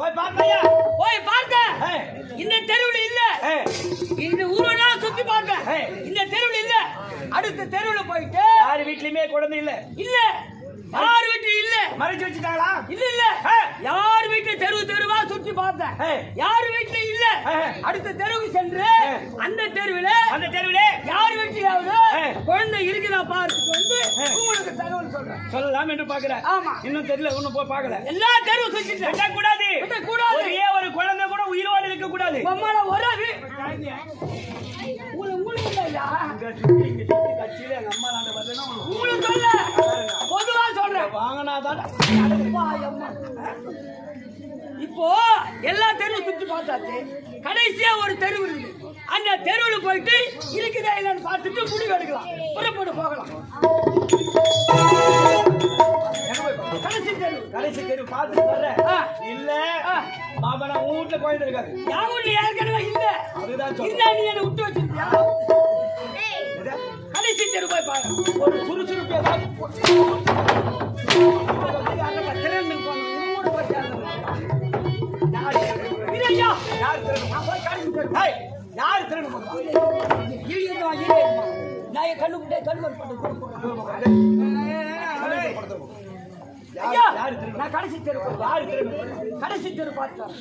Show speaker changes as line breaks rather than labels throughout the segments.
போய் பார்க்கையா போய் பார்க்க. இந்த தெருவில் இல்ல. இந்த ஊரோட சுத்தி
பார்க்க
இந்த தெருவில் இல்ல. அடுத்த தெருவில் போயிட்டு
யார் வீட்லயுமே குழந்தை இல்ல.
இல்ல. யார் வீட்டு இல்ல.
மறைச்சு வச்சுட்டாங்களா
இல்ல இல்ல. யார் வீட்டு தெருவு தெருவா சுத்தி பார்த்தேன் யார் வீட்டுல இல்ல. அடுத்த தெருவுக்கு சென்று அந்த தெருவில்
அந்த தெருவில்?
யார்
வீட்டுலயாவது
குழந்தை இருக்குதா பார்த்துட்டு வந்து சொல்றேன்.
சொல்லலாம் என்று பாக்குறேன்
ஆமா.
இன்னும் தெரியல ஒண்ணும் போய் பார்க்கல.
எல்லா தெருவும் சுத்திட்டேன்
கூடாது
வெட்டக்கூடாது.
ஒரே ஒரு குழந்தை கூட உயிரோடு இருக்க கூடாது
பொம்மால ஒரு உங்களுக்கு உங்களுக்கு இல்லையா?
கட்சியில எங்க அம்மா நாண்ட பார்த்தேன்னா உனக்கு
உங்களுக்கு சொல்ல. பொதுவா சொல்றேன்.
வாங்கினாதான்
அப்பா, அம்மா. இப்போ எல்லா தெருவும் சுத்தி பார்த்தாச்சு. கடைசியா ஒரு தெருவு இருக்கு அந்த தெருவுல போயிட்டு இருக்குதா இல்லைன்னு பார்த்துட்டு முடிவு எடுக்கலாம். புறப்பட்டு போகலாம். தெரு
கடைசி தெரு பார்த்துட்டு வர்றேன். இல்ல. பாபா நான் வீட்டுல குழந்தை இருக்காது
யாவும் இல்ல ஏற்கனவே இல்ல
அதுதான்.
இருந்தா நீ என்ன விட்டு வச்சிருக்கியா? கடைசி தெரு போய் பாருங்க
ஒரு சுறுசுறுப்பு. யார் திருடன்?
நான் போய் கடைசி தெரு
ஏய், யார் திருடன் பாப்பா?
இரு இருமா, இரு இருமா. நான் என் கண்ணு முட்டை கண்ணு மேல போட்டு கொடுக்குறேன். ஐயா? நான் கடைசி தெரு
யார் திருடன்?
கடைசி தெரு பார்த்தேன்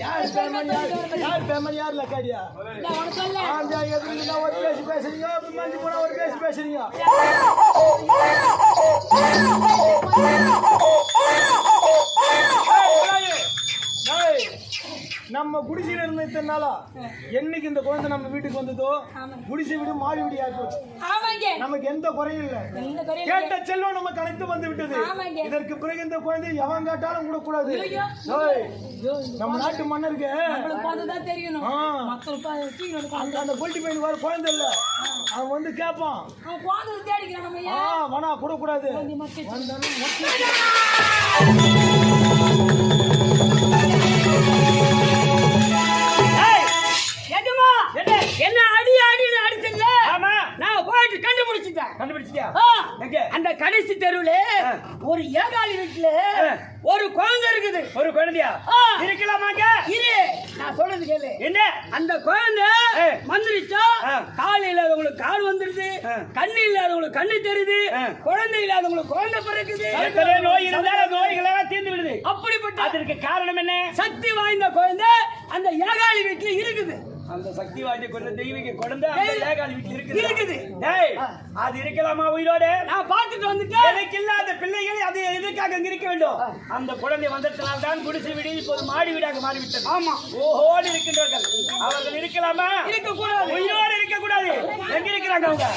யார் பேமன் யார்? யார்? பேமன் யார் லக்காடியா ஆந்தியா எதுனா ஒரு பேசி பேசுறீங்க மஞ்சு போனா ஒரு பேசி பேசுறீங்க. நம்ம குடிசையில இருந்த இத்தனை நாளா? என்னைக்கு இந்த குழந்தை நம்ம வீட்டுக்கு வந்ததோ குடிசை வீடு மாடி வீடு ஆகி போச்சு. நமக்கு எந்த குறையும் இல்ல. கேட்ட செல்வம் நம்ம கணக்கு வந்து விட்டது. இதற்கு பிறகு இந்த குழந்தை எவன் கேட்டாலும்
ஐயோ.
ஏய், நம்ம நாட்டு மன்னருக்கு அந்த அந்த பொல்ட்டி பையன் வர குழந்தை இல்ல. அவன் வந்து கேட்பான்.
அவன்
வேணா கூடாது
கடைசி தெருவுல. ஒரு ஏகாலி வீட்டுல. ஒரு குழந்தை இருக்குது
ஒரு குழந்தையா. இருக்கலாமாங்க
இரு நான் சொல்றது கேளு
என்ன
அந்த குழந்தை
ஆ.
கால் இல்லாதவங்களுக்கு கால் வந்துருது. கண்ணு இல்லாதவங்களுக்கு கண்ணு தெரியுது. குழந்தை இல்லாதவங்களுக்கு குழந்தை பிறக்குது
நோய் இருந்தாலும் நோய்கள் எல்லாம் தீர்ந்து விடுது
அப்படிப்பட்ட
அதற்கு காரணம் என்ன
சக்தி வாய்ந்த குழந்தை அந்த ஏகாலி வீட்டுல இருக்குது
அந்த சக்தி வாய்ந்த குழந்தை தெய்வீக குழந்தை அந்த. ஏகாலி வீட்டுல இருக்குது.
இருக்குது.
டேய். அது இருக்கலாமா உயிரோடு?
நான் பார்த்துட்டு வந்துட்டேன்.
எனக்கு இல்லாத பிள்ளைகள் அது எதற்காக அங்க இருக்க வேண்டும்? அந்த குழந்தை வந்ததினால் தான் குடிசை வீடு இப்போது மாடி வீடாக மாறிவிட்டது.
ஆமா.
ஓஹோடு இருக்கின்றார்கள். அவர்கள் இருக்கலாமா?
இருக்க கூடாது
உயிரோடு இருக்க கூடாது எங்க இருக்கிறாங்க அவங்க?